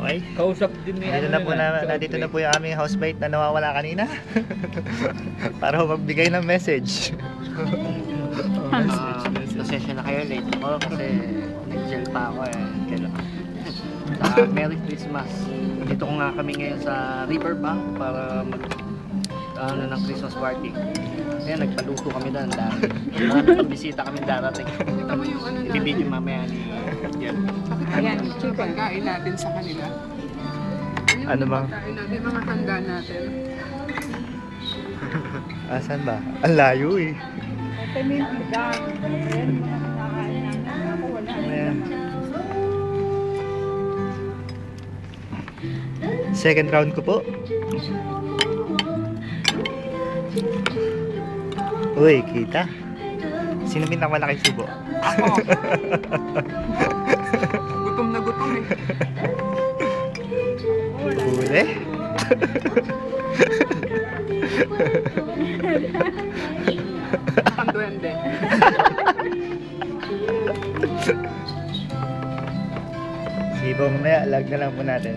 Okay. Kausap din ni ano na po na, ah, nandito na po yung aming housemate na nawawala kanina. Para ho magbigay ng message. Ah, pasensya na kayo, late ako kasi nag-gel pa ako eh. Kailangan. Saka Merry Christmas. Dito ko nga kami ngayon sa Riverbank para mag ano ng Christmas party. Kaya nagpaluto kami doon dahil marami pang bisita kami darating. Kita mo yung ano natin. Ibibidyo mamaya ni Jen. Ayan, yung pagkain natin sa kanila. Ano, Ano yung bang- pagkain natin, mga handa natin. Asan ba? Ang layo eh. Ayan. Second round ko po. Uy, kita. Sino pinakamalaking subo? Ako. gutom na gutom eh. Huli. Ang duwende. Sige po, mamaya lag na lang po natin.